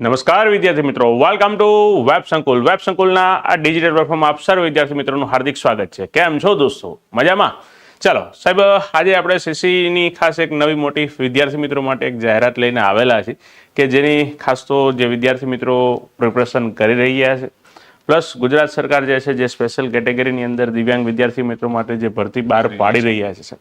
નમસ્કાર વિદ્યાર્થી મિત્રો. Welcome to web Sankul web સંકુલના આ ડિજિટલ પ્લેટફોર્મ આપ સર્વ વિદ્યાર્થી મિત્રોનું હાર્દિક સ્વાગત છે. કેમ છો દોસ્તો? મજામાં? ચાલો સાહેબ આજે આપણે સીસીની ખાસ એક નવી મોટી વિદ્યાર્થી મિત્રો માટે એક જાહેરાત લઈને આવેલા છે કે જેની ખાસ તો જે વિદ્યાર્થી મિત્રો પ્રિપરેશન કરી રહ્યા છે. પ્લસ ગુજરાત સરકાર જે છે જે સ્પેશિયલ કેટેગરીની અંદર દિવ્યાંગ વિદ્યાર્થી મિત્રો માટે જે ભરતી બહાર પાડી રહ્યા છે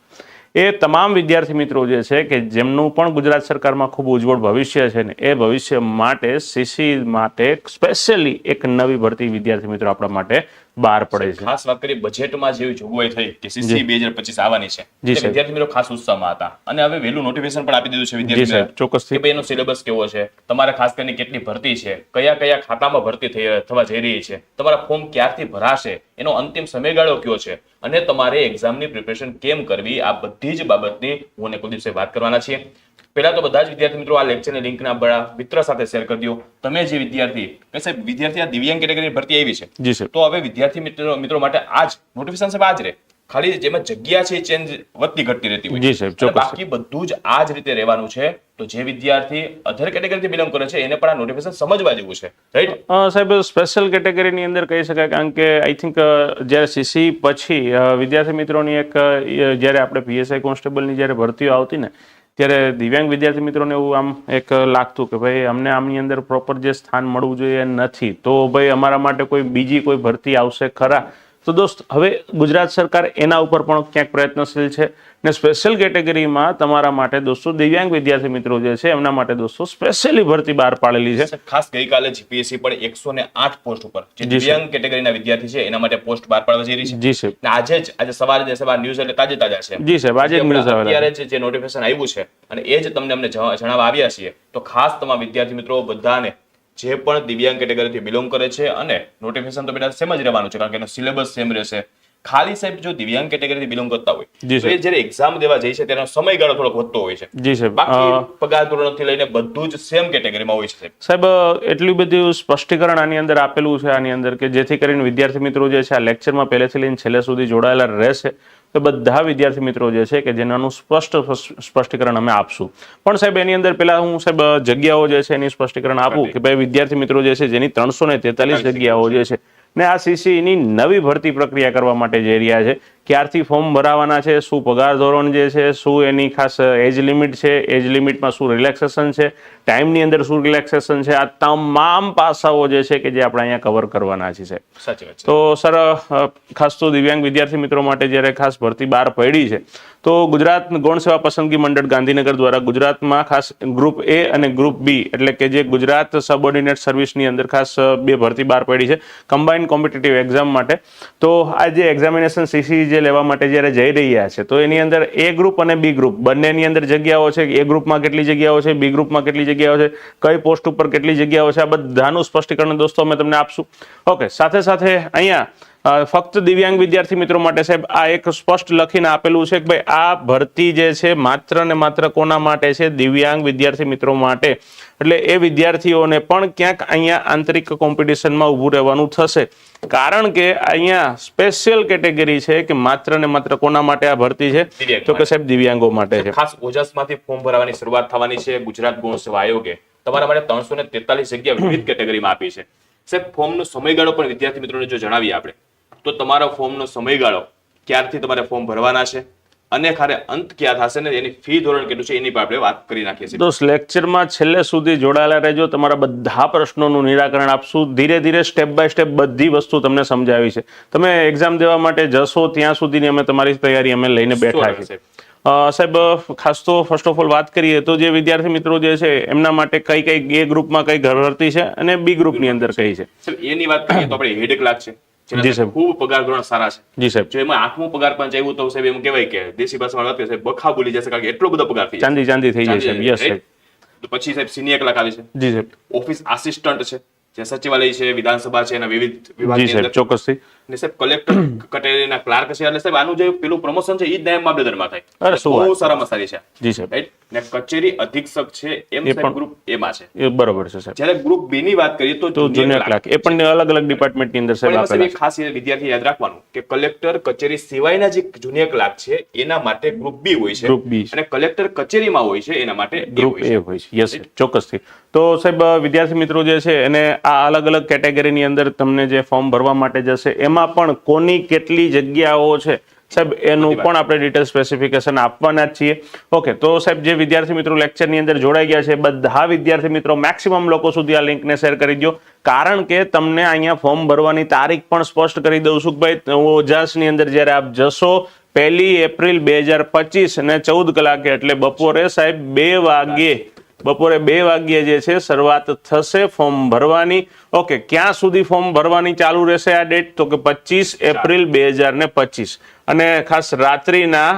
એ તમામ વિદ્યાર્થી મિત્રો જે છે કે જેમનું પણ ગુજરાત સરકારમાં ખૂબ ઉજ્જવળ ભવિષ્ય છે ને એ ભવિષ્ય માટે સીસી માટે સ્પેશિયલી એક નવી ભરતી વિદ્યાર્થી મિત્રો આપણા માટે બહાર પડે છે. ખાસ વાત કરીએ બજેટમાં જેવી જોગવાઈ થઈ કે સીસી બે હજાર પચીસ આવવાની છે. વિદ્યાર્થી મિત્રો ખાસ ઉત્સાહમાં હતા. અને હવે વહેલું નોટિફિકેશન પણ આપી દીધું છે વિદ્યાર્થી ચોક્કસ કે ભાઈ એનો સિલેબસ કેવો છે? તમારે ખાસ કરીને કેટલી ભરતી છે? કયા કયા ખાતામાં ભરતી થઈ થવા જઈ રહી છે? તમારા ફોર્મ ક્યારથી ભરાશે? એનો અંતિમ સમયગાળો કયો છે? અને તમારે એક્ઝામની પ્રિપેરેશન કેમ કરવી? આ બધી જ બાબતની હું અને કુલદીપ વાત કરવાના છીએ. પહેલા તો બધા જ વિદ્યાર્થી મિત્રો આ લેક્ચરની લિંકના બળા મિત્ર સાથે શેર કરી દો. તમે જે વિદ્યાર્થી કે સાહેબ વિદ્યાર્થી આ દિવ્યાંગ કેટેગરી ભરતી આવી છે જી સર તો હવે વિદ્યાર્થી મિત્રો મિત્રો માટે આજ નોટિફિકેશન સાહેબ આજ રહે. ખાલી જેમાં જગ્યા છે ચેન્જ વધતી ઘટતી રહેતી હોય જી સાહેબ, બાકી બધું જ આ જ રીતે રહેવાનું છે. તો જે વિદ્યાર્થી અધર કેટેગરીથી બિલોંગ કરે છે એને પણ આ નોટિફિકેશન સમજવા જેવું છે. રાઈટ સાહેબ સ્પેશિયલ કેટેગરીની અંદર કહી શકાય કારણ કે આઈ થિંક જ્યારે સીસી પછી વિદ્યાર્થી મિત્રોની એક જ્યારે આપણે પીએસઆઈ કોન્સ્ટેબલની જ્યારે ભરતીઓ આવતી ને ત્યારે દિવ્યાંગ વિદ્યાર્થી મિત્રોને એવું આમ એક લાગતું કે ભાઈ, અમને આમની અંદર પ્રોપર જે સ્થાન મળવું જોઈએ નથી. તો ભાઈ, અમારા માટે કોઈ બીજી કોઈ ભરતી આવશે ખરા? તો દોસ્ત હવે ગુજરાત સરકાર એના ઉપર પણ ક્યાંક પ્રયત્નશીલ છે ને સ્પેશિયલ કેટેગરીમાં તમારા માટે દોસ્તો દિવ્યાંગ વિદ્યાર્થી મિત્રો જે છે એમના માટે દોસ્તો સ્પેશિયલી ભરતી બહાર પાડેલી છે. ખાસ ગઈકાલે જીપીએસસી પણ એકસો ને આઠ પોસ્ટ ઉપર જે દિવ્યાંગ કેટેગરીના વિદ્યાર્થી છે એના માટે પોસ્ટ બહાર પાડવા જઈ રહી છે. જી સાહેબ આજે જ આજે સવારે જે સવાર ન્યૂઝ એટલે તાજે તાજા છે. જી સાહેબ આજે અત્યારે જે નોટિફિકેશન આવ્યું છે અને એ જ તમને અમને જણા- જણાવવા આવ્યા છીએ તો ખાસ તમામ વિદ્યાર્થી મિત્રો બધાને જે પણ દિવ્યાંગ કેટેગરીથી બિલોંગ કરે છે અને નોટિફિકેશન તો બેટા સેમ જ રહેવાનું છે કારણ કે એનો સિલેબસ સેમ રહેશે. ખાલી સાહેબ જો દિવ્યાંગ કેટેગરીથી બિલોંગ કરતા હોય તો એ જ્યારે એક્ઝામ દેવા જાય છે તેનો સમયગાળો થોડોક વધતો હોય છે. જી સાહેબ બાકી પગાર ધોરણથી લઈને બધું જ સેમ કેટેગરીમાં હોય છે સાહેબ. એટલું બધું સ્પષ્ટીકરણ આની અંદર આપેલું છે આની અંદર કે જેથી કરીને વિદ્યાર્થી મિત્રો જે છે આ લેક્ચરમાં પહેલેથી લઈને છેલ્લે સુધી જોડાયેલા રહેશે. તો બધા વિદ્યાર્થી મિત્રો જે છે કે જેનાનું સ્પષ્ટ સ્પષ્ટીકરણ અમે આપશું. પણ સાહેબ એની અંદર પેલા હું સાહેબ જગ્યાઓ જે છે એની સ્પષ્ટીકરણ આપું કે ભાઈ વિદ્યાર્થી મિત્રો જે છે જેની ત્રણસો ને તેતાલીસ જગ્યાઓ જે છે ને આ સીસીની નવી ભરતી પ્રક્રિયા કરવા માટે જઈ રહ્યા છે. ક્યારથી ફોર્મ ભરાવાના છે શું પગાર ધોરણ જે છે શું એની ખાસ એજ લિમિટ છે એજ લિમિટમાં શું રિલેક્સેશન છે ટાઈમની અંદર શું રિલેક્સેશન છે આ તમામ પાસાઓ જે છે કે જે આપણે અહીંયા કવર કરવાના છે. સાચી વાત તો સર ખાસ તો દિવ્યાંગ વિદ્યાર્થી મિત્રો માટે જ્યારે ખાસ ભરતી બહાર પડી છે તો ગુજરાત ગૌણ સેવા પસંદગી મંડળ ગાંધીનગર દ્વારા ગુજરાતમાં ખાસ ગ્રુપ એ અને ગ્રુપ બી એટલે કે જે ગુજરાત સબઓર્ડિનેટ સર્વિસની અંદર ખાસ બે ભરતી બહાર પડી છે કમ્બાઇન્ડ કોમ્પિટિટિવ એક્ઝામ માટે. તો આ જે એક્ઝામિનેશન સીસી જે લેવા માટે જ્યારે જઈ રહ્યા છે, તો એની અંદર એ ગ્રુપ અને બી ગ્રુપ બંનેની અંદર જગ્યાઓ છે એ ગ્રુપમાં કેટલી જગ્યાઓ છે બી ગ્રુપમાં કેટલી જગ્યાઓ છે, કઈ પોસ્ટ ઉપર કેટલી જગ્યાઓ છે, આ બધાનું સ્પષ્ટીકરણ દોસ્તો, અમે તમને આપશું. ઓકે સાથે સાથે અહીંયા ફક્ત દિવ્યાંગ વિદ્યાર્થી મિત્રો માટે સાહેબ આ એક સ્પષ્ટ લખીને આપેલું છે કે ભાઈ આ ભરતી જે છે માત્ર ને માત્ર કોના માટે છે? દિવ્યાંગ વિદ્યાર્થી મિત્રો માટે. એટલે એ વિદ્યાર્થીઓને પણ ક્યાંક અહીંયા આંતરિક કોમ્પિટિશનમાં ઊભું રહેવાનું થશે. કારણ કે અહીંયા સ્પેશિયલ કેટેગરી છે કે માત્ર ને માત્ર કોના માટે આ ભરતી છે? તો કે સાહેબ દિવ્યાંગો માટે છે. ખાસ ઓજસમાંથી ફોર્મ ભરવાની શરૂઆત થવાની છે ગુજરાત ગૌણ સેવા આયોગે. તમારા માટે ત્રણસો ને તેતાલીસ જગ્યા વિવિધ કેટેગરીમાં આપી છે. સાહેબ ફોર્મનો સમયગાળો પણ વિદ્યાર્થી મિત્રોને જો જણાવીએ આપણે. તો તમારો ફોર્મનો સમયગાળો ક્યારથી તમારે ફોર્મ ભરવાના છે? અને ખારે અંત ક્યાં થશે ને એની ફી ધોરણ કેટલું છે એની પર આપણે વાત કરી નાખીએ છીએ. દોસ્ત લેક્ચરમાં છેલ્લે સુધી જોડાયેલા રહેજો. તમારા બધા પ્રશ્નોનું નિરાકરણ આપશું. ધીરે ધીરે સ્ટેપ બાય સ્ટેપ બધી વસ્તુ તમને સમજાવી છે. તમે એક્ઝામ દેવા માટે જશો ત્યાં સુધીની અમે તમારી તૈયારી અમે લઈને બેઠા છીએ. સાહેબ. ખાસ તો ફર્સ્ટ ઓફ ઓલ વાત કરીએ તો જે વિદ્યાર્થી મિત્રો જે છે એમના માટે કઈ કઈ એ ગ્રુપમાં કઈ ભરતી છે અને બી ગ્રુપની અંદર કઈ છે? એની વાત કરીએ તો આપણે હેડ ક્લાસ છે જી સાહેબ. ખૂબ પગાર ધોરણ સારા છે. જી સાહેબ. જો એમાં આઠમો પગાર પણ આવ્યું તો સાહેબ એમ કહેવાય કે દેશી ભાષામાં વાત સાહેબ બખા બોલી જશે કારણ કે એટલો બધો પગાર થઈ ચાંદી ચાંદી થઈ જાય સાહેબ. યસ સાહેબ. તો પછી સાહેબ સિનિયર ક્લાર્ક આવે છે. જી સાહેબ. ઓફિસ આસિસ્ટન્ટ છે. જે સચિવાલય છે વિધાનસભા છે એના વિવિધ વિભાગની અંદર ચોક્કસથી. ને સાહેબ કલેક્ટર કચેરીના ક્લાર્ક છે એટલે સાહેબ આનું જે પેલું પ્રમોશન છે એ જ નાયબ મામલતદારમાં થાય. અરે શું બહુ સારા સારામાં છે. જી સાહેબ. રાઈટ ને કચેરી અધિક્ષક છે એમ સાહેબ ગ્રુપ એમાં છે. એ બરોબર છે સાહેબ. જ્યારે ગ્રુપ બી ની વાત કરીએ તો જુનિયર ક્લાર્ક એ પણ અલગ અલગ ડિપાર્ટમેન્ટની અંદર સાહેબ આપેલા છે ખાસ વિદ્યાર્થી યાદ રાખવાનું કે કલેક્ટર કચેરી સિવાયના જે જુનિયર ક્લાર્ક છે એના માટે ગ્રુપ બી હોય છે ગ્રુપ બી અને કલેક્ટર કચેરીમાં હોય છે એના માટે ગ્રુપ એ હોય છે. યસ ચોક્કસથી. તો સાહેબ વિદ્યાર્થી મિત્રો જે છે એને આ અલગ અલગ કેટેગરીની અંદર તમને જે ફોર્મ ભરવા માટે જશે એમાં પણ કોની કેટલી જગ્યાઓ છે? સાહેબ એનું પણ આપણે ડિટેલ સ્પેસિફિકેશન આપવાના જ છીએ. ઓકે તો સાહેબ જે વિદ્યાર્થી મિત્રો લેક્ચરની અંદર જોડાઈ ગયા છે બધા વિદ્યાર્થી મિત્રો મેક્સિમમ લોકો સુધી આ લિંકને શેર કરી દો કારણ કે તમને અહીંયા ફોર્મ ભરવાની તારીખ પણ સ્પષ્ટ કરી દઉં છું કે ભાઈ ઓજાસની અંદર જ્યારે આપ જશો પહેલી એપ્રિલ બે હજાર પચીસ અને ચૌદ કલાકે એટલે બપોરે સાહેબ બે વાગ્યે બપોરે બે વાગ્યે જે છે, શરૂઆત થશે ફોર્મ ભરવાની. ઓકે, ક્યાં સુધી ફોર્મ ભરવાની ચાલુ રહેશે આ ડેટ? તો કે પચીસ એપ્રિલ બે હજાર ને પચીસ. અને ખાસ રાત્રિના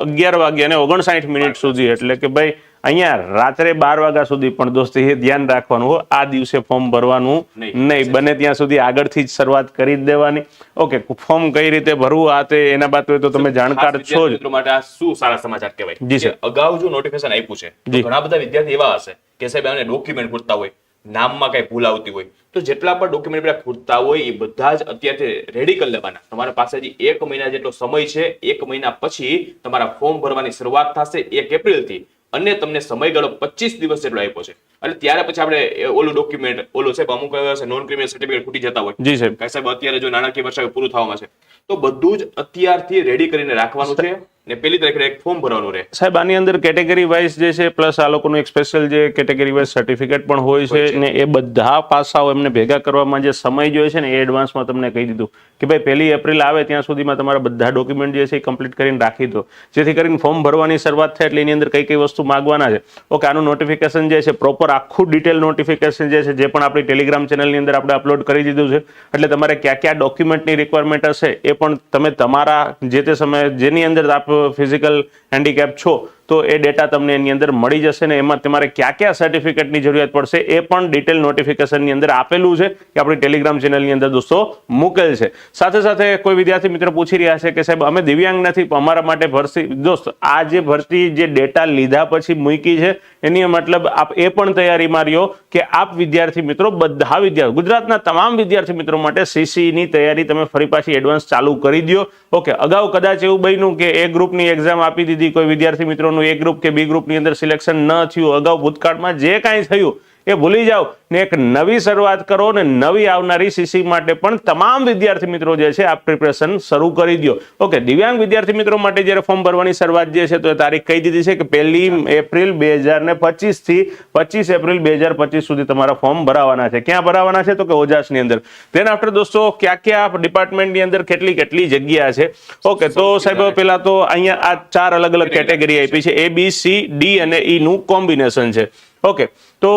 અગિયાર વાગ્યા ને ઓગણસાઠ મિનિટ સુધી. એટલે કે ભાઈ અહીંયા રાત્રે બાર વાગ્યા સુધી પણ દોસ્તી એ ધ્યાન રાખવાનું આ દિવસે ફોર્મ ભરવાનું નહીં. બને ત્યાં સુધી આગળથી જ શરૂઆત કરી દેવાની. ઓકે ફોર્મ કઈ રીતે ભરવું આ તે એના બાદ તો તમે જાણકાર છો જ. મિત્રો માટે આ શું સારા સમાચાર કહેવાય? જી સર. અગાઉ જો નોટિફિકેશન આપ્યું છે ઘણા બધા વિદ્યાર્થી એવા હશે કે સાહેબ આને ડોક્યુમેન્ટ ખૂટતા હોય નામમાં કઈ ભૂલ આવતી હોય. તો જેટલા પણ ડોક્યુમેન્ટ બધા ખૂટતા હોય એ બધા જ અત્યારથી રેડી કરી લેવાના. તમારા પાસે હજી એક મહિના જેટલો સમય છે. એક મહિના પછી તમારા ફોર્મ ભરવાની શરૂઆત થશે એક એપ્રિલથી અને તમને સમયગાળો પચીસ દિવસ જેટલો આપ્યો છે. એટલે ત્યારે પછી આપણે ઓલું ડોક્યુમેન્ટ ઓલું સાહેબ અમુક નોન ક્રિમિનલ સર્ટિફિકેટ ખૂટી જતા હોય. જી સાહેબ. સાહેબ અત્યારે જો નાણાકીય વર્ષ પૂરું થવામાં છે. તો બધું જ અત્યારથી રેડી કરીને રાખવાનું છે. ને પેલી તારીખે એક ફોર્મ ભરવાનું રહે. સાહેબ આની અંદર કેટેગરી વાઇઝ જે છે પ્લસ આ લોકોનું એક સ્પેશિયલ જે કેટેગરી વાઇઝ સર્ટિફિકેટ પણ હોય છે ને એ બધા પાસાઓ એમને ભેગા કરવામાં જે સમય જોઈએ છે ને એ એડવાન્સમાં તમને કહી દીધું કે ભાઈ પહેલી એપ્રિલ આવે ત્યાં સુધીમાં તમારા બધા ડોક્યુમેન્ટ જે છે એ કમ્પ્લીટ કરીને રાખી દો. જેથી કરીને ફોર્મ ભરવાની શરૂઆત થાય એટલે એની અંદર કઈ કઈ વસ્તુ માંગવાના છે. ઓકે આનું નોટિફિકેશન જે છે પ્રોપર આખું ડિટેલ નોટિફિકેશન જે છે જે પણ આપણી ટેલિગ્રામ ચેનલની અંદર આપણે અપલોડ કરી દીધું છે. એટલે તમારે કયા કયા ડોક્યુમેન્ટની રિક્વાયરમેન્ટ હશે એ પણ તમે તમારા જે તે સમયે જેની અંદર આપ ફિઝિકલ હેન્ડીકેપ છો, તો એ ડેટા તમને એની અંદર મળી જશે ને એમાં તમારે કયા કયા સર્ટિફિકેટની જરૂરિયાત પડશે એ પણ ડિટેલ નોટિફિકેશનની અંદર આપેલું છે કે આપણી ટેલિગ્રામ ચેનલની અંદર દોસ્તો મૂકેલ છે. સાથે સાથે કોઈ વિદ્યાર્થી મિત્રો પૂછી રહ્યા છે કે સાહેબ, અમે દિવ્યાંગ નથી અમારા માટે ભરતી દોસ્ત, આ જે ભરતી જે ડેટા લીધા પછી મૂકી છે એની મતલબ આપ એ પણ તૈયારી માર્યો કે આપ વિદ્યાર્થી મિત્રો બધા વિદ્યાર્થી ગુજરાતના તમામ વિદ્યાર્થી મિત્રો માટે સીસીની તૈયારી તમે ફરી પાછી એડવાન્સ ચાલુ કરી દો ઓકે અગાઉ કદાચ એવું બન્યું કે એ ગ્રુપની એક્ઝામ આપી દીધી, કોઈ વિદ્યાર્થી મિત્રોનું એ ગ્રુપ કે બી ગ્રુપની અંદર સિલેક્શન ન થયું, અગાઉ ભૂતકાળમાં જે કાંઈ થયું એ ભૂલી જાઓ. ને એક નવી શરૂઆત કરો ને નવી આવનારી સીસી માટે પણ તમામ વિદ્યાર્થી મિત્રો જે છે, આ પ્રિપરેશન શરૂ કરી દો ઓકે દિવ્યાંગ વિદ્યાર્થી મિત્રો માટે જ્યારે ફોર્મ ભરવાની શરૂઆત જે છે, તો એ તારીખ કહી દીધી છે કે પહેલી એપ્રિલ બે હજાર ને પચીસથી પચીસ એપ્રિલ બે હજાર પચીસ સુધી તમારા ફોર્મ ભરાવાના છે. ક્યાં ભરાવાના છે? તો કે ઓજાસની અંદર. તેના આફ્ટર દોસ્તો, ક્યાં ક્યાં ડિપાર્ટમેન્ટની અંદર કેટલી કેટલી જગ્યા છે? ઓકે તો સાહેબ પહેલા તો અહીંયા આ ચાર અલગ અલગ કેટેગરી આપી છે. એ બી સી ડી અને ઈ નું કોમ્બિનેશન છે. ઓકે. તો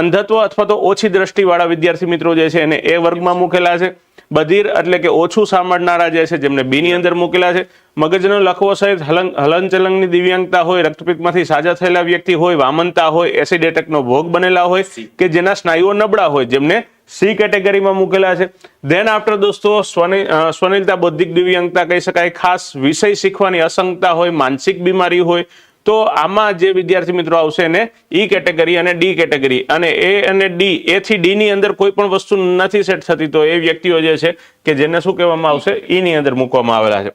અંધત્વ અથવા તો ઓછી દ્રષ્ટિવાળા વિદ્યાર્થી મિત્રો જે છે એને એ વર્ગમાં મૂકેલા છે. બધીર એટલે કે ઓછું સાંભળનારા જે છે જેમને બીની અંદર મૂકેલા છે. મગજનો લખવો સહિત હલન હલનચલનની દિવ્યાંગતા હોય રક્તપિત્તમાંથી સાજા થયેલા વ્યક્તિ હોય વામનતા હોય એસિડ એટેકનો ભોગ બનેલા હોય કે જેના સ્નાયુઓ નબળા હોય જેમને સી કેટેગરીમાં મૂકેલા છે. ધેન આફ્ટર દોસ્તો સ્વનિ સ્વનિલતા બૌદ્ધિક દિવ્યાંગતા કહી શકાય. ખાસ વિષય શીખવાની અસંગતા હોય માનસિક બીમારી હોય તો આમાં જે વિદ્યાર્થી મિત્રો આવશે એને ઈ કેટેગરી અને ડી કેટેગરી. અને એ અને ડી એ થી ડી ની અંદર કોઈ પણ વસ્તુ નથી સેટ થતી તો એ વ્યક્તિઓ જે છે કે જેને શું કહેવામાં આવશે? ઈ ની અંદર મૂકવામાં આવેલા છે.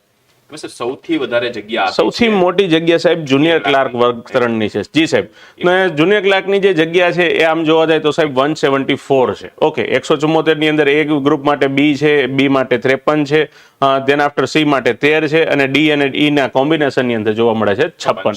સૌથી વધારે જગ્યા સૌથી મોટી જગ્યા સાહેબ જુનિયર ક્લાર્ક વર્ગ ત્રણની છે. જી સાહેબ. ને જુનિયર ક્લાર્કની જે જગ્યા છે એ આમ જોવા જાય તો સાહેબ વન સેવન્ટી ફોર છે. ઓકે એકસો ચુમ્મોતેરની અંદર એક ગ્રુપ માટે બી છે બી માટે ત્રેપન છે. દેન આફ્ટર સી માટે તેર છે અને ડી અને ઈ ના કોમ્બિનેશનની અંદર જોવા મળે છે છપ્પન.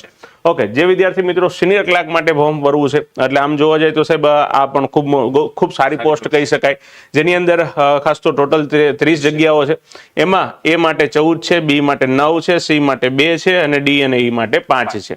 ઓકે જે વિદ્યાર્થી મિત્રો સિનિયર ક્લાર્ક માટે ફોર્મ ભરવું છે એટલે આમ જોવા જાય તો સાહેબ આ પણ ખૂબ ખૂબ સારી પોસ્ટ કહી શકાય. જેની અંદર ખાસ તો ટોટલ ત્રીસ જગ્યાઓ છે. એમાં એ માટે ચૌદ છે બી માટે નવ છે સી માટે બે છે અને ડી અને ઈ માટે પાંચ છે.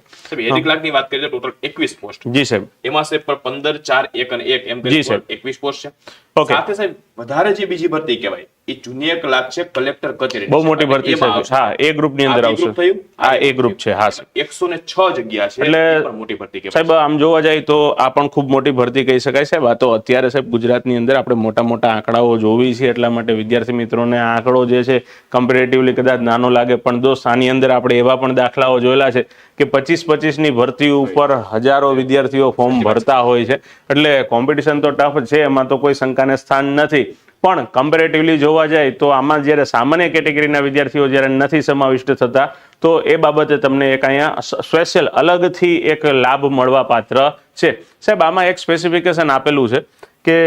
ક્લાર્કની વાત કરીએ તો ટોટલ એકવીસ પોસ્ટ જી સાહેબ. એમાં સાહેબ પંદર ચાર એક અને એક એમ જી, સાહેબ. એકવીસ પોસ્ટ છે. ઓકે સાથે સાહેબ વધારે જે બીજી ભરતી કહેવાય એ જુનિયર ક્લાર્ક છે કલેક્ટર કચેરી બહુ મોટી ભરતી છે. હા એ ગ્રુપની અંદર આવશે. હા એ ગ્રુપ છે હા એકસો ને છ જગ્યા છે એટલે- મોટી ભરતી કહેવાય. સાહેબ આમ જોવા જાય તો આ પણ ખૂબ મોટી ભરતી કહી શકાય સાહેબ. આ તો અત્યારે સાહેબ ગુજરાતની અંદર આપણે મોટા મોટા આંકડાઓ જોવી છે એટલા માટે વિદ્યાર્થી મિત્રોને આ આંકડો જે છે કમ્પેરેટિવલી કદાચ નાનો લાગે પણ દોસ્ત આની અંદર આપણે એવા પણ દાખલાઓ જોયેલા છે કે પચીસ પચીસની ભરતી ઉપર હજારો વિદ્યાર્થીઓ ફોર્મ ભરતા હોય છે. એટલે કોમ્પિટિશન તો ટફ છે એમાં તો કોઈ શંકાને સ્થાન નથી. પણ કમ્પેરેટિવલી જોવા જાય તો આમાં જ્યારે સામાન્ય કેટેગરીના વિદ્યાર્થીઓ જ્યારે નથી સમાવિષ્ટ થતા, તો એ બાબતે તમને એક અહીંયા સ્પેશિયલ અલગથી એક લાભ મળવા પાત્ર છે. સાહેબ, આમાં એક સ્પેસિફિકેશન આપેલું છે. કે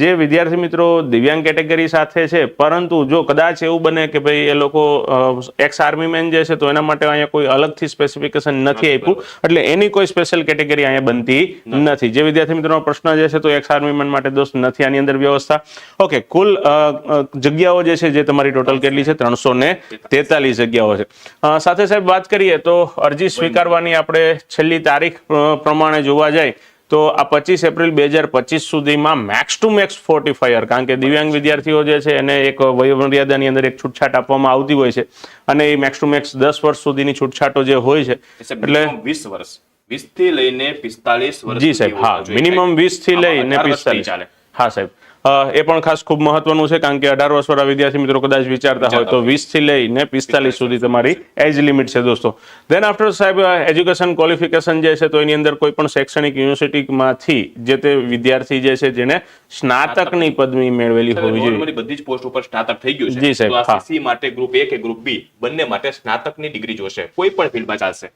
જે વિદ્યાર્થી મિત્રો દિવ્યાંગ કેટેગરી સાથે છે પરંતુ જો કદાચ એવું બને કે ભાઈ એ લોકો એક્સ આર્મીમેન જે છે તો એના માટે અહીંયા કોઈ અલગથી સ્પેસિફિકેશન નથી આપ્યું. એટલે એની કોઈ સ્પેશિયલ કેટેગરી અહીંયા બનતી નથી. જે વિદ્યાર્થી મિત્રોનો પ્રશ્ન જે છે તો એક્સ આર્મી મેન માટે દોસ્ત નથી. આની અંદર વ્યવસ્થા. ઓકે કુલ જગ્યાઓ જે છે જે તમારી ટોટલ કેટલી છે ત્રણસો ને તેતાલીસ જગ્યાઓ છે. સાથે સાહેબ વાત કરીએ તો અરજી સ્વીકારવાની આપણે છેલ્લી તારીખ પ્રમાણે જોવા જાય. તો આ પચીસ એપ્રિલ બે હજાર પચીસ સુધીમાં max two max forty five કારણ કે દિવ્યાંગ વિદ્યાર્થીઓ જે છે એને એક વયમર્યાદાની અંદર એક છૂટછાટ આપવામાં આવતી હોય છે. અને એ મેક્સ ટુ મેક્સ દસ વર્ષ સુધીની છૂટછાટો જે હોય છે એટલે વીસ વર્ષ. વીસથી લઈને પિસ્તાલીસ વર્ષ જી સાહેબ હા મિનિમમ વીસથી લઈને પિસ્તાલીસ. ચાલે. હા સાહેબ. એ પણ ખાસ ખૂબ મહત્વનું છે કારણ કે અઢાર વર્ષવાળા વિદ્યાર્થી મિત્રો કદાચ વિચારતા હોય તો વીસથી લઈને પિસ્તાલીસ સુધી તમારી એજ લિમિટ છે દોસ્તો. દેન આફ્ટર સાહેબ એજ્યુકેશન ક્વોલિફિકેશન જે છે તો એની અંદર કોઈ પણ શૈક્ષણિક યુનિવર્સિટીમાંથી જે તે વિદ્યાર્થી જે છે જેને સ્નાતકની પદવી મેળવેલી હોવી જોઈએ. બધી જ પોસ્ટ ઉપર સ્નાતક થઈ ગયું છે. જી સાહેબ, માટે ગ્રુપ એ કે ગ્રુપ બી બંને માટે સ્નાતકની ડિગ્રી જોશે. કોઈ પણ ફિલ્ડમાં ચાલશે.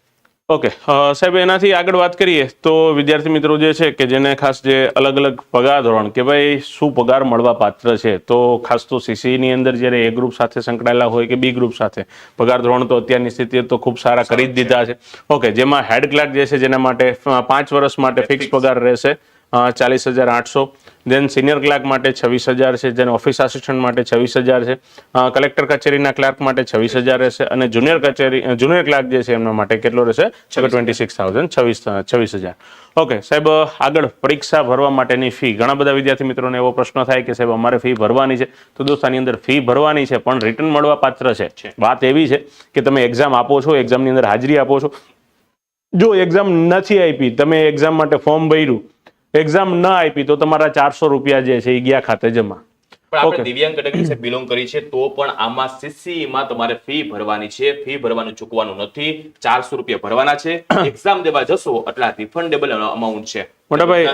ઓકે સાહેબ એનાથી આગળ વાત કરીએ તો વિદ્યાર્થી મિત્રો જે છે કે જેને ખાસ જે અલગ અલગ પગાર ધોરણ કે ભાઈ શું પગાર મળવા પાત્ર છે તો ખાસ તો સીસીની અંદર જ્યારે એ ગ્રુપ સાથે સંકળાયેલા હોય કે બી ગ્રુપ સાથે પગાર ધોરણ તો અત્યારની સ્થિતિએ તો ખૂબ સારા કરી જ દીધા છે. ઓકે જેમાં હેડ ક્લાર્ક જે છે જેના માટે પાંચ વર્ષ માટે ફિક્સ પગાર રહેશે ચાલીસ હજાર આઠસો. દેન સિનિયર ક્લાર્ક માટે છવ્વીસ હજાર છે. જેને ઓફિસ આસિસ્ટન્ટ માટે છવ્વીસ હજાર છે. કલેક્ટર કચેરીના ક્લાર્ક માટે છવ્વીસ હજાર રહેશે અને જુનિયર કચેરી જુનિયર ક્લાર્ક જે છે એમના માટે કેટલો રહેશે? ટ્વેન્ટી સિક્સ થાઉઝન્ડ છવ્વીસ છવ્વીસ હજાર. ઓકે સાહેબ આગળ પરીક્ષા ભરવા માટેની ફી ઘણા બધા વિદ્યાર્થી મિત્રોને એવો પ્રશ્ન થાય કે સાહેબ અમારે ફી ભરવાની છે. તો દોસ્ત આની અંદર ફી ભરવાની છે પણ રિટર્ન મળવા પાત્ર છે. વાત એવી છે કે તમે એક્ઝામ આપો છો એક્ઝામની અંદર હાજરી આપો છો. જો એક્ઝામ નથી આપી તમે એક્ઝામ માટે ફોર્મ ભર્યું એક્ઝામ ન આપી તો તમારા ચારસો રૂપિયા જે છે એ ગયા ખાતે જમા. આપણે દિવ્યાંગ કેટેગરી બિલોંગ કરી છે તો પણ આમાં CCE તમારે ફી ભરવાની છે. ફી ભરવાનું ચૂકવાનું નથી. ચારસો રૂપિયા ભરવાના છે. એક્ઝામ દેવા જશો એટલે રિફંડેબલ અમાઉન્ટ છે. મોટાભાઈ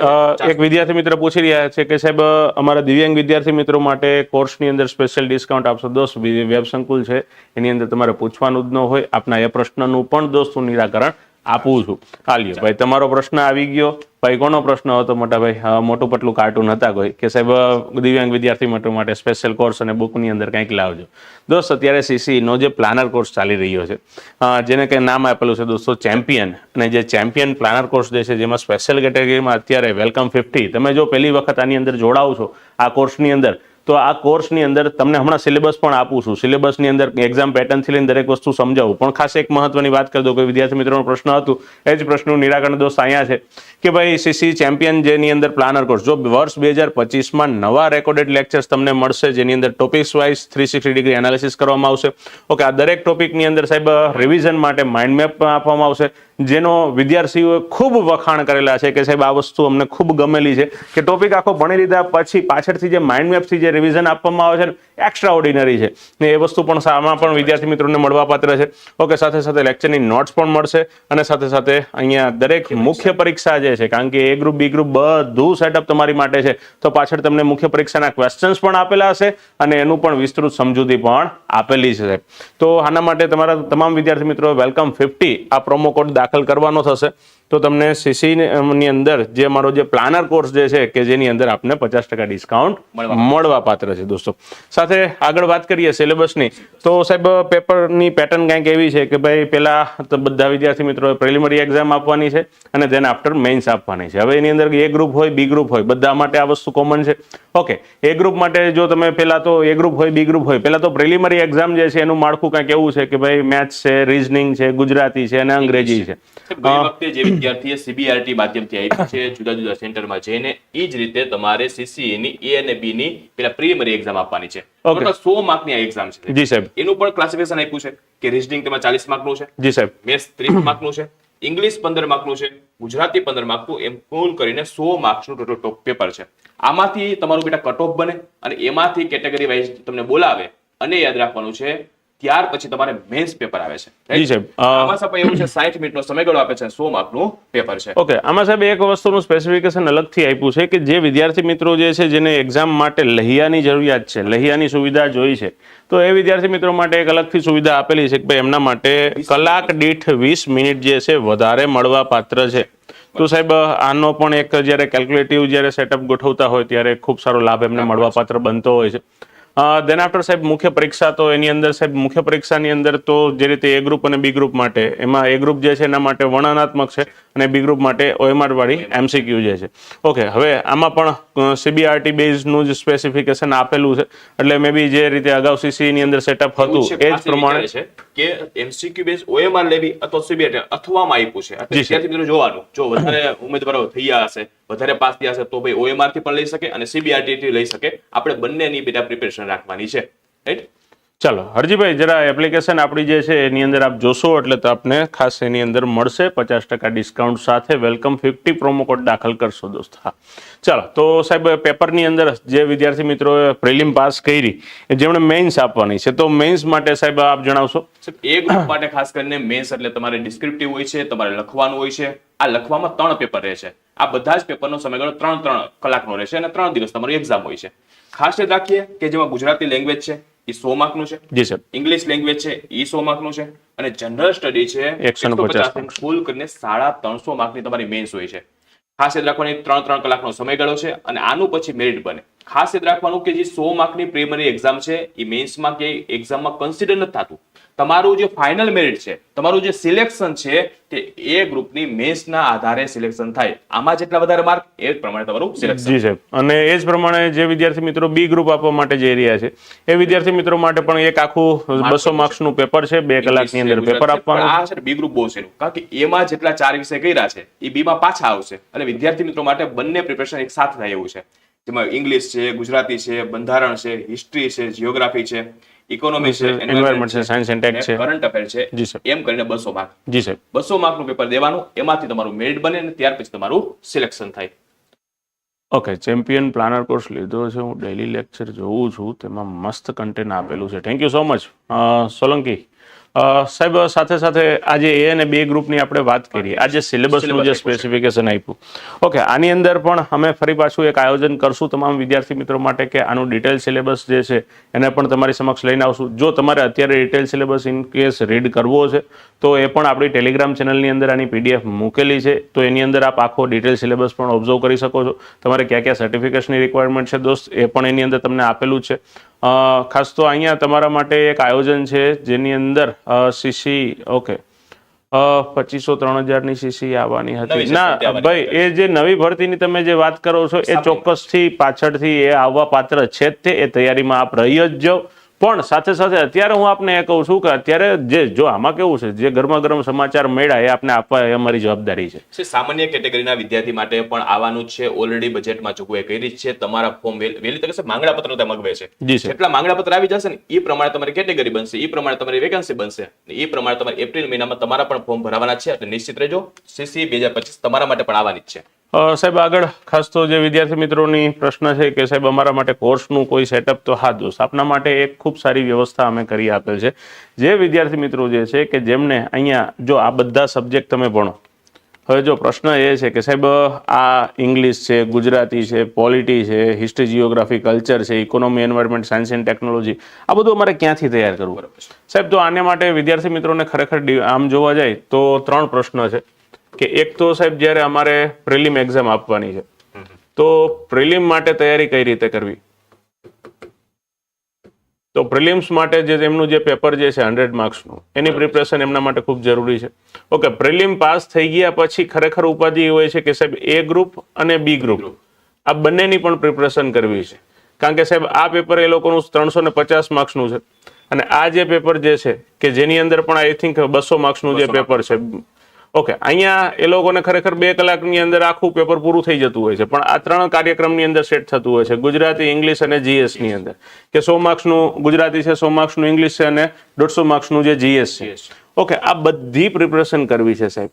એક વિદ્યાર્થી મિત્ર પૂછી રહ્યા છે કે સાહેબ અમારા દિવ્યાંગ વિદ્યાર્થી મિત્રો માટે કોર્સની અંદર સ્પેશિયલ ડિસ્કાઉન્ટ આપશો? દોસ્ત વેબ સંકુલ છે. એની અંદર તમારે પૂછવાનું જ ન હોય. આપના એ પ્રશ્નનું પણ દોસ્તનું નિરાકરણ આપું છું. હાલ્યો ભાઈ, તમારો પ્રશ્ન આવી ગયો. ભાઈ, કોનો પ્રશ્ન હતો મોટા ભાઈ મોટું પટલું કાર્ટૂન હતા કોઈ. કે સાહેબ દિવ્યાંગ વિદ્યાર્થી મિત્રો માટે સ્પેશિયલ કોર્સ અને બુકની અંદર કંઈક લાવજો. દોસ્ત, અત્યારે સીસીનો જે પ્લાનર કોર્સ ચાલી રહ્યો છે જેને કંઈ નામ આપેલું છે દોસ્તો ચેમ્પિયન અને જે ચેમ્પિયન પ્લાનર કોર્સ જે છે, જેમાં સ્પેશિયલ કેટેગરીમાં અત્યારે વેલકમ ફિફ્ટી તમે જો પહેલી વખત આની અંદર જોડાવ છો, આ કોર્સની અંદર તો આ કોર્સની અંદર તમને હમણાં સિલેબસ પણ આપું છું. સિલેબસની અંદર એક્ઝામ પેટર્નથી લઈને દરેક વસ્તુ સમજાવું. પણ ખાસ એક મહત્વની વાત કરી દો કે વિદ્યાર્થી મિત્રોનો પ્રશ્ન હતું, એ જ પ્રશ્નનું નિરાકરણ દોસ્ત અહીંયા છે કે ભાઈ સીસી ચેમ્પિયન જેની અંદર પ્લાનર કોર્સ જો વર્ષ બે હજાર પચીસમાં નવા રેકોર્ડેડ લેક્ચર્સ તમને મળશે, જેની અંદર topics wise three sixty degree analysis કરવામાં આવશે. ઓકે આ દરેક ટોપિકની અંદર સાહેબ રિવિઝન માટે માઇન્ડ મેપ આપવામાં આવશે. જેનો વિદ્યાર્થીઓએ ખૂબ વખાણ કરેલા છે કે સાહેબ, આ વસ્તુ અમને ખૂબ ગમેલી છે કે ટોપિક આખો ભણી લીધા પછી પાછળથી જે માઇન્ડ મેપથી જે રિવિઝન આપવામાં આવે છે એક્સ્ટ્રા ઓર્ડિનરી છે. ને એ વસ્તુ પણ આમાં પણ વિદ્યાર્થી મિત્રોને મળવાપાત્ર છે. ઓકે સાથે સાથે લેક્ચરની નોટ્સ પણ મળશે અને સાથે સાથે અહીંયા દરેક મુખ્ય પરીક્ષા જે છે કારણ કે એ ગ્રુપ બી ગ્રુપ બધું સેટઅપ તમારી માટે છે તો પાછળ તમને મુખ્ય પરીક્ષાના ક્વેશ્ચન્સ પણ આપેલા હશે અને એનું પણ વિસ્તૃત સમજૂતી પણ આપેલી છે. તો આના માટે તમારા તમામ વિદ્યાર્થી મિત્રો વેલકમ ફિફ્ટી આ પ્રોમો કોડ દાખલ કરવાનો થશે. તો તમને સીસી ની અંદર જે મારો જે પ્લાનર કોર્સ જે છે કે જેની અંદર આપને પચાસ ટકા ડિસ્કાઉન્ટ મળવા પાત્ર. છે દોસ્તો. સાથે આગળ વાત કરીએ સિલેબસની તો સાહેબ પેપરની પેટર્ન કંઈક એવી છે કે ભાઈ પહેલા બધા વિદ્યાર્થી મિત્રો પ્રિલિમરી એક્ઝામ આપવાની છે અને દેન આફ્ટર મેઇન્સ આપવાની છે. હવે એની અંદર એ ગ્રુપ હોય બી ગ્રુપ હોય બધા માટે આ વસ્તુ કોમન છે. ઓકે એ ગ્રુપ માટે જો તમે પહેલા તો એ ગ્રુપ હોય બી ગ્રુપ હોય પહેલાં તો પ્રિલિમરી એક્ઝામ જે છે એનું માળખું કાંઈક એવું છે કે ભાઈ મેથ્સ છે રિઝનિંગ છે ગુજરાતી છે અને અંગ્રેજી છે. વિદ્યાર્થીએ સીબીઆરટી માધ્યમથી આવી છે જુદા જુદા સેન્ટરમાં જઈને એ જ રીતે તમારે સીસીએ ની એ અને બી ની પેલા પ્રિલિમરી એક્ઝામ આપવાની છે. સો માર્કની આ એક્ઝામ છે. જી સાહેબ. એનું પણ ક્લાસિફિકેશન આપ્યું છે કે રીઝનિંગ તેમાં ચાલીસ માર્કનું છે જી સાહેબ. મેથ્સ ત્રીસ માર્કનું છે ઇંગ્લિશ પંદર માર્કનું છે ગુજરાતી પંદર માર્કનું એમ કુલ કરીને સો માર્ક્સનું ટોટલ ટોપ પેપર છે. આમાંથી તમારું બેટા કટ ઓફ બને અને એમાંથી કેટેગરી વાઇઝ તમને બોલાવે અને યાદ રાખવાનું છે ત્યાર પછી તમારે મેન્સ પેપર આવે છે. જી સાહેબ આમાં સાહેબ એવું છે સાઠ મિનિટનો સમયગાળો આપે છે સો માર્કનું પેપર છે. ઓકે આમાં સાહેબ એક વસ્તુનું સ્પેસિફિકેશન અલગથી આપ્યું છે કે જે વિદ્યાર્થી મિત્રો જે છે જેને એક્ઝામ માટે લહિયાની જરૂરિયાત છે લહિયાની સુવિધા જોઈ છે તો એ વિદ્યાર્થી મિત્રો માટે એક અલગથી સુવિધા આપેલી છે કે ભાઈ એમના માટે કલાક દીઠ વીસ મિનિટ જે છે વધારે મળવા પાત્ર છે. તો સાહેબ આનો પણ એક જ્યારે કેલ્ક્યુલેટિવ જ્યારે સેટઅપ ગોઠવતા હોય ત્યારે ખૂબ સારો લાભ એમને મળવા પાત્ર બનતો હોય છે. દેન આફ્ટર સાહેબ મુખ્ય પરીક્ષા તો એની અંદર સાહેબ મુખ્ય પરીક્ષાની અંદર તો જે રીતે એ ગ્રુપ અને બી ગ્રુપ માટે એમાં એ ગ્રુપ જે છે એના માટે વર્ણનાત્મક છે અને બી ગ્રુપ માટે ઓએમઆર વાળી એમસીક્યુ જે છે. ઓકે હવે આમાં પણ સીબીઆરટી બેઝનું જ સ્પેસિફિકેશન આપેલું છે. એટલે મે બી જે રીતે અગાઉ સીસીની ની અંદર સેટઅપ હતું એ જ પ્રમાણે છે કે એમસીક્યુ બેઝ ઓએમઆર લેવી અથવા સીબીઆરટી અથવામાં આપ્યું છે. એટલે જી સર. ત્યારથી મિત્રો જોવાનું. જો વધારે ઉમેદવારો થયા હશે વધારે પાસ થયા હશે તો ભાઈ ઓએમઆરથી પણ લઈ શકે અને સીબીઆરટી લઈ શકે. આપણે બંનેની બેટા પ્રિપેરેશન રાખવાની છે. રાઈટ ચાલો, હરજીભાઈ, જરા એપ્લિકેશન આપણી જે છે એની અંદર આપ જોશો એટલે તો આપને ખાસ એની અંદર મળશે. પચાસ ટકા ડિસ્કાઉન્ટ સાથે વેલકમ ફિફ્ટી પ્રોમો કોડ દાખલ કરશો દોસ્ત. હા. ચાલો, તો સાહેબ, પેપરની અંદર જે વિદ્યાર્થી મિત્રોએ પ્રિલિમ પાસ કરી જેમણે મેઇન્સ આપવાની છે, તો મેઇન્સ માટે સાહેબ આપ જણાવશો? એ ગ્રુપ માટે ખાસ કરીને મેન્સ એટલે તમારે ડિસ્ક્રિપ્ટિવ હોય છે, તમારે લખવાનું હોય છે. આ લખવામાં ત્રણ પેપર રહે છે. આ બધા જ પેપરનો સમયગાળો ત્રણ ત્રણ કલાકનો રહેશે અને ત્રણ દિવસ તમારી એક્ઝામ હોય છે. ખાસ યાદ રાખીએ કે જેમાં ગુજરાતી લેંગ્વેજ છે એ સો માર્કનું છે. જી સર. ઇંગ્લિશ લેંગ્વેજ છે એ સો માર્કનું છે. અને જનરલ સ્ટડી છે એકસો પચાસ ફૂલ કરીને સાડા ત્રણસો માર્કની તમારી મેન્સ હોય છે. ખાસ યાદ રાખવાની ત્રણ ત્રણ કલાકનો સમયગાળો છે અને આનું પછી મેરિટ બને. ખાસ યાદ રાખવાનું કે જે સો માર્કની પ્રિલિમિનરી એક્ઝામ છે એ મેન્સમાં કે એક્ઝામમાં કન્સિડર નથી થતું. તમારું જે ફાઇનલ મેરિટ છે તમારું જે સિલેક્શન છે તે એ ગ્રુપની મેન્સના આધારે સિલેક્શન થાય. આમાં જેટલા વધારે માર્ક એ જ પ્રમાણે તમારું સિલેક્શન જી સાહેબ. અને એ જ પ્રમાણે જે વિદ્યાર્થી મિત્રો બી ગ્રુપ આપવા માટે જઈ રહ્યા છે એ વિદ્યાર્થી મિત્રો માટે પણ એક આખું બસો માર્ક્સનું પેપર છે બે કલાકની અંદર પેપર આપવાનું. આ છે બી ગ્રુપ બહુ છે કારણ કે એમાં જેટલા ચાર વિષય કર્યા છે એ બીમાં પાછા આવશે. અને વિદ્યાર્થી મિત્રો માટે બંને પ્રિપેરેશન એક સાથે થાય એવું છે. જેમાં ઇંગ્લિશ છે ગુજરાતી છે બંધારણ છે હિસ્ટ્રી છે જીઓગ્રાફી છે ઇકોનોમી છે એન્વાયરમેન્ટ છે, સાયન્સ એન્ડ ટેક છે. કરંટ અફેર છે. એમ કરીને બસો માર્ક જી સાહેબ બસો માર્કનું પેપર દેવાનું એમાંથી તમારું મેરિટ બને અને ત્યાર પછી તમારું સિલેક્શન થાય. ઓકે ચેમ્પિયન પ્લાનર કોર્સ લીધો છે હું ડેલી લેક્ચર જોઉં છું તેમાં મસ્ત કન્ટેન્ટ આપેલું છે. Thank you so much Solanki. સાહેબ સાથે સાથે આજે એ અને બે ગ્રુપની આપણે વાત કરીએ આજે સિલેબસનું જે. સ્પેસિફિકેશન આપ્યું. ઓકે આની અંદર પણ અમે ફરી પાછું એક આયોજન કરશું તમામ વિદ્યાર્થી મિત્રો માટે કે આનું ડિટેલ સિલેબસ જે છે એને પણ તમારી સમક્ષ લઈને આવશું. જો તમારે અત્યારે detail syllabus in case read કરવો છે તો એ પણ આપણી ટેલિગ્રામ ચેનલની અંદર આની પીડીએફ મૂકેલી છે. તો એની અંદર આપ આખો ડિટેલ સિલેબસ પણ ઓબ્ઝર્વ કરી શકો છો. તમારે કયા ક્યાં સર્ટિફિકેશનની રિક્વાયરમેન્ટ છે દોસ્ત એ પણ એની અંદર તમને આપેલું છે. ખાસ તો અહીંયા તમારા માટે એક આયોજન છે જેની અંદર સીસી ઓકે પચીસો ત્રણ હજારની સીસી આવવાની હતી. ના ભાઈ એ જે નવી ભરતીની તમે જે વાત કરો છો એ ચોક્કસથી પાછળથી એ આવવા પાત્ર છે તે એ તૈયારીમાં આપ રહી જ જાઓ. પણ સાથે સાથે અત્યારે હું આપને એ કહું છું કે અત્યારે જે જો આમાં કેવું છે જે ગરમા ગરમ સમાચાર મળ્યા એ આપને આપવા એ અમારી જવાબદારી છે. સામાન્ય કેટેગરીના વિદ્યાર્થી માટે પણ આવવાનું છે. ઓલરેડી બજેટમાં જોગવાઈ કરી રીત છે. તમારા ફોર્મ વહેલી તકે માંગણા પત્ર ત્યાં મગવે છે. જેટલા માંગણા પત્ર આવી જશે ને એ પ્રમાણે તમારી કેટેગરી બનશે એ પ્રમાણે તમારી વેકેન્સી બનશે એ પ્રમાણે તમારે એપ્રિલ મહિનામાં તમારા પણ ફોર્મ ભરાવાના છે. એટલે નિશ્ચિત રહેજો. સીસી બે હજાર પચીસ તમારા માટે પણ આવવાની જ છે. સાહેબ, આગળ ખાસ તો જે વિદ્યાર્થી મિત્રોની પ્રશ્ન છે કે, સાહેબ, અમારા માટે કોર્સનું કોઈ સેટઅપ તો હા દોસ્ત આપના માટે એક ખૂબ સારી વ્યવસ્થા અમે કરી આપેલ છે. જે વિદ્યાર્થી મિત્રો જે છે કે, જેમને અહીંયા જો આ બધા સબ્જેક્ટ તમે ભણો, હવે જો પ્રશ્ન એ છે કે, સાહેબ, આ ઇંગ્લિશ છે, ગુજરાતી છે પોલિટી છે હિસ્ટ્રી જીઓગ્રાફી કલ્ચર છે economy environment science and technology આ બધું અમારે ક્યાંથી તૈયાર કરવું? સાહેબ, તો આને માટે વિદ્યાર્થી મિત્રોને ખરેખર આમ જોવા જાય તો ત્રણ પ્રશ્ન છે. કે એક તો સાહેબ જ્યારે અમારે પ્રિલિમ એક્ઝામ આપવાની છે તો પ્રિલિમ માટે તૈયારી કઈ રીતે કરવી? તો પ્રિલિમ્સ માટે જે એમનું જે પેપર જે છે હંડ્રેડ માર્ક્સનું એની પ્રિપરેશન એમના માટે ખૂબ જરૂરી છે. ઓકે પ્રિલિમ પાસ થઈ ગયા પછી ખરેખર ઉપાધિ એ હોય છે કે સાહેબ એ ગ્રુપ અને બી ગ્રુપ આ બંનેની પણ પ્રિપરેશન કરવી છે. કારણ કે સાહેબ આ પેપર એ લોકોનું ત્રણસો ને પચાસ માર્ક્સનું છે. અને આ જે પેપર જે છે કે જેની અંદર પણ આઈ થિંક બસો માર્ક્સનું જે પેપર છે ઓકે અહીંયા એ લોકોને ખરેખર બે કલાકની અંદર આખું પેપર પૂરું થઈ જતું હોય છે. પણ આ ત્રણ કાર્યક્રમની અંદર સેટ થતું હોય છે. ગુજરાતી ઇંગ્લિશ અને જીએસની અંદર. કે સો માર્ક્સનું ગુજરાતી છે સો માર્ક્સનું ઇંગ્લિશ છે અને દોઢસો માર્ક્સનું જે જીએસ છે. ઓકે આ બધી પ્રિપરેશન કરવી છે સાહેબ.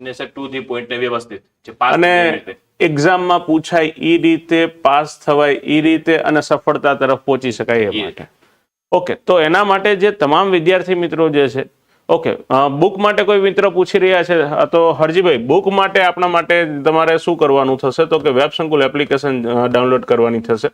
ને સર ટુ થી પોઈન્ટ ને વ્યવસ્થિત. અને એક્ઝામમાં પૂછાય એ રીતે. પાસ થવાય એ રીતે અને સફળતા તરફ પહોંચી શકાય એ માટે. ઓકે તો એના માટે જે તમામ વિદ્યાર્થી મિત્રો જે છે ઓકે બુક માટે કોઈ મિત્ર પૂછી રહ્યા છે? તો હરજીભાઈ બુક માટે, આપણા માટે તમારે શું કરવાનું થશે? તો કે વેબ સંકુલ એપ્લિકેશન ડાઉનલોડ કરવાની થશે.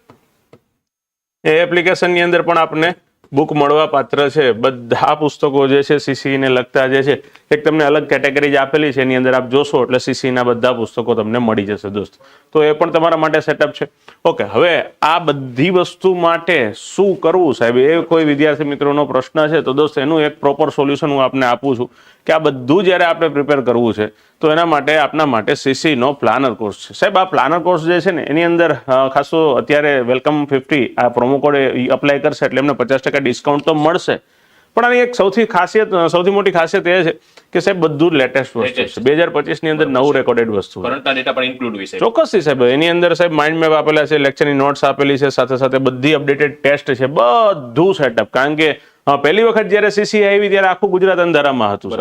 એ એપ્લિકેશનની અંદર પણ આપને બુક મળવા પાત્ર છે. બધા પુસ્તકો જે છે સીસીને લગતા જે છે, એક તમને અલગ કેટેગરી જ આપેલી છે. એની અંદર આપ જોશો એટલે સીસીના બધા પુસ્તકો તમને મળી જશે દોસ્ત. તો એ પણ તમારા માટે સેટઅપ છે. ઓકે હવે આ બધી વસ્તુ માટે શું કરવું સાહેબ? એ કોઈ વિદ્યાર્થી મિત્રોનો પ્રશ્ન છે. તો દોસ્ત, એનું એક પ્રોપર સોલ્યુશન હું આપને આપું છું કે આ બધું જ્યારે આપણે પ્રિપેર કરવું છે તો એના માટે આપના માટે સીસીનો પ્લાનર કોર્સ છે. સાહેબ આ પ્લાનર કોર્સ જે છે ને એની અંદર ખાસો અત્યારે વેલકમ ફિફ્ટી આ પ્રોમો કોડ અપ્લાય કરશે એટલે એમને પચાસ ટકા ડિસ્કાઉન્ટ તો મળશે. પણ આની એક સૌથી ખાસિયત સૌથી મોટી ખાસિયત એ છે કે સાહેબ બધું લેટેસ્ટ વસ્તુ છે. બે હજાર પચીસની અંદર નવું રેકોર્ડેડ વસ્તુ ચોક્કસથી સાહેબ એની અંદર સાહેબ માઇન્ડ મેપ આપેલા છે લેક્ચરની નોટ્સ આપેલી છે સાથે સાથે બધી અપડેટેડ ટેસ્ટ છે બધું સેટઅપ કારણ કે પહેલી વખત જ્યારે સીસી આવી ત્યારે આખું ગુજરાત અંધારામાં હતું.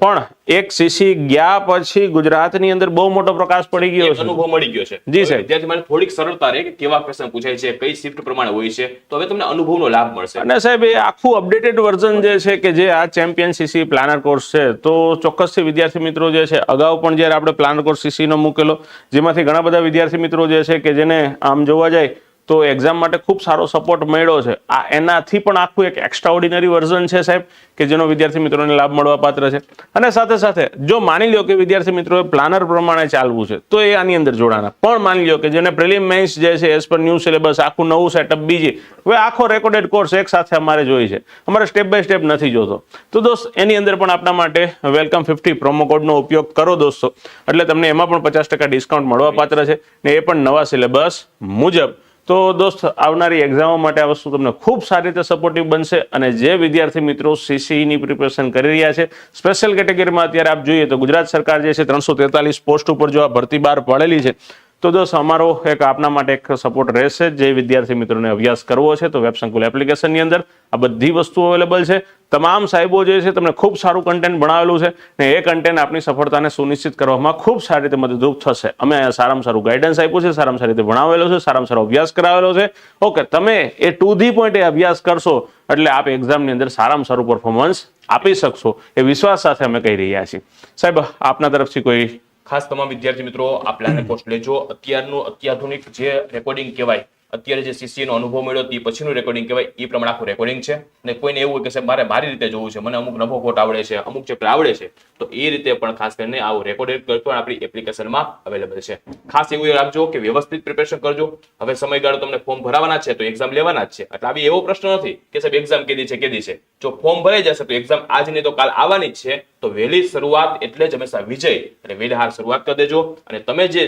પણ એક સીસી ગયા પછી ગુજરાતની અંદર બહુ મોટો પ્રકાશ પડી ગયો છે અનુભવ મળી ગયો છે જી, સાહેબ. વિદ્યાર્થી મને થોડીક સરળતા રહે કે કેવા પ્રશ્ન પૂછાય છે કઈ શિફ્ટ પ્રમાણે હોય છે તો હવે તમને અનુભવનો લાભ મળશે અને સાહેબ એ આખું અપડેટેડ વર્ઝન જે છે કે જે આ ચેમ્પિયન સીસી પ્લાનર કોર્સ છે તો ચોક્કસથી વિદ્યાર્થી મિત્રો જે છે અગાઉ પણ જ્યારે આપણે પ્લાનર કોર્સ સીસી નો મૂકેલો જેમાંથી ઘણા બધા વિદ્યાર્થી મિત્રો જે છે કે જેને આમ જોવા જાય તો એક્ઝામ માટે ખૂબ સારો સપોર્ટ મળ્યો છે. આ એનાથી પણ આખું એક એક્સ્ટ્રા ઓર્ડિનરી વર્ઝન છે સાહેબ, કે જેનો વિદ્યાર્થી મિત્રોને લાભ મળવા પાત્ર છે. અને સાથે સાથે, જો માની લ્યો કે વિદ્યાર્થી મિત્રોએ પ્લાનર પ્રમાણે ચાલવું છે, તો એ આની અંદર જોડાના. પણ માની લ્યો કે જેને પ્રિલિમ મેન્સ જે છે એઝ પર ન્યૂ સિલેબસ આખું નવું સેટઅપ બીજી, હવે આખો રેકોર્ડેડ કોર્સ એક સાથે અમારે જોઈ છે. અમારે સ્ટેપ બાય સ્ટેપ નથી જોતો. તો દોસ્ત, એની અંદર પણ આપણા માટે વેલકમ ફિફ્ટી પ્રોમો કોડનો ઉપયોગ કરો દોસ્તો. એટલે તમને એમાં પણ પચાસ ડિસ્કાઉન્ટ મળવા પાત્ર છે. ને એ પણ નવા સિલેબસ મુજબ. તો દોસ્ત, આવનારી એક્ઝામો માટે આ વસ્તુ તમને ખૂબ સારી રીતે સપોર્ટિવ બનશે અને જે વિદ્યાર્થી મિત્રો સીસીની પ્રિપેરેશન કરી રહ્યા છે સ્પેશિયલ કેટેગરીમાં અત્યારે આપ જોઈએ તો ગુજરાત સરકાર જે છે ત્રણસો પોસ્ટ ઉપર જો આ ભરતી બહાર પડેલી છે તો દોસ્ત, અમારો એક આપના માટે એક સપોર્ટ રહેશે. જે વિદ્યાર્થી મિત્રોને અભ્યાસ કરવો છે, તો વેબ સંકુલ એપ્લિકેશનની અંદર આ બધી વસ્તુઓ અવેલેબલ છે. તમામ સાહેબો જે છે, તમને ખૂબ સારું કન્ટેન્ટ ભણાવેલું છે ને એ કન્ટેન્ટ આપની સફળતાને સુનિશ્ચિત કરવામાં ખૂબ સારી રીતે મદદરૂપ થશે. અમે સારામાં સારું ગાઈડન્સ આપ્યું છે, સારામાં સારી રીતે ભણાવેલો છે, સારામાં સારો અભ્યાસ કરાવેલો છે. ઓકે, તમે એ ટુ ધી પોઈન્ટ એ અભ્યાસ કરશો એટલે આપ એક્ઝામની અંદર સારામાં સારું પરફોર્મન્સ આપી શકશો. એ વિશ્વાસ સાથે અમે કહી રહ્યા છીએ. સાહેબ, આપના તરફથી કોઈ ખાસ તમામ વિદ્યાર્થી મિત્રો આ પ્લાન કોર્સ લેજો. અત્યારનું અત્યાધુનિક જે રેકોર્ડિંગ કહેવાય અત્યારે જે સીસીનો અનુભવ મળ્યો તે પછીનું રેકોર્ડિંગ કહેવાય. એ પ્રમાણે આખું રેકોર્ડિંગ છે. અને કોઈને એવું હોય કે સાહેબ, મારે મારી રીતે જોવું છે, મને અમુક નફો ખોટ આવડે છે, અમુક ચેપ્ટર આવડે છે, તો એ રીતે પણ ખાસ કરીને આવું રેકોર્ડેડ પણ આપણી એપ્લિકેશનમાં અવેલેબલ છે. ખાસ એવું રાખજો કે વ્યવસ્થિત પ્રિપેરેશન કરજો. હવે સમયગાળો તમને ફોર્મ ભરાવાના છે, તો એક્ઝામ લેવાના જ છે. એટલે આવી એવો પ્રશ્ન નથી કે સાહેબ એક્ઝામ કેદી છે કેદી છે. જો ફોર્મ ભરાઈ જશે તો એક્ઝામ આજ નહીં તો કાલ આવવાની જ છે. તો વહેલી શરૂઆત એટલે જ હંમેશા વિજય અને વહેલી હાર શરૂઆત કરી દેજો. અને તમે જે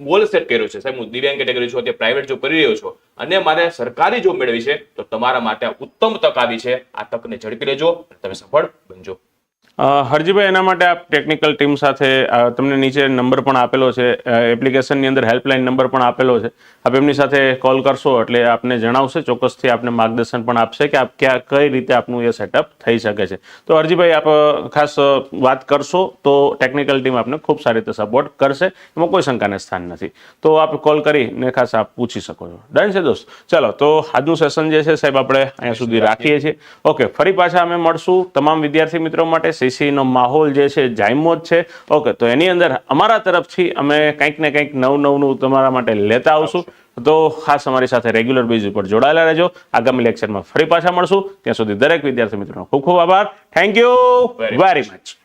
ગોલ સેટ કર્યો છે. સાહેબ, હું દિવ્યાંગ કેટેગરી છું, અત્યારે પ્રાઇવેટ જોબ કરી રહ્યો છું અને મારે સરકારી જોબ મેળવી છે, તો તમારા માટે ઉત્તમ તક આવી છે. આ તકને ઝડપી લેજો તમે સફળ બનજો. હરજીભાઈ, એના માટે આપ ટેકનિકલ ટીમ સાથે તમને નીચે નંબર પણ આપેલો છે. એપ્લિકેશનની અંદર હેલ્પલાઇન નંબર પણ આપેલો છે. આપ એમની સાથે કોલ કરશો એટલે આપને જણાવશે, ચોક્કસથી આપને માર્ગદર્શન પણ આપશે કે આપ ક્યાં, કઈ રીતે આપનું એ સેટઅપ થઈ શકે છે. તો હરજીભાઈ, આપ ખાસ વાત કરશો તો ટેકનિકલ ટીમ આપને ખૂબ સારી રીતે સપોર્ટ કરશે. એમાં કોઈ શંકાને સ્થાન નથી. તો આપ કોલ કરીને ખાસ આપ પૂછી શકો છો. ડન છે દોસ્ત? ચાલો, તો આજનું સેશન જે છે સાહેબ, આપણે અહીંયા સુધી રાખીએ છીએ. ઓકે ફરી પાછા અમે મળશું. તમામ વિદ્યાર્થી મિત્રો માટે CCE નો માહોલ જે છે જાયમો જ છે. ઓકે તો એની અંદર અમારા તરફથી અમે કંઈક ને કંઈક નવું નવનું તમારા માટે લેતા આવશું. તો ખાસ અમારી સાથે રેગ્યુલર બેઝ ઉપર જોડાયેલા રહેજો. આગામી લેક્ચરમાં ફરી પાછા મળશું. ત્યાં સુધી દરેક વિદ્યાર્થી મિત્રોનો ખૂબ ખૂબ આભાર. Thank you very much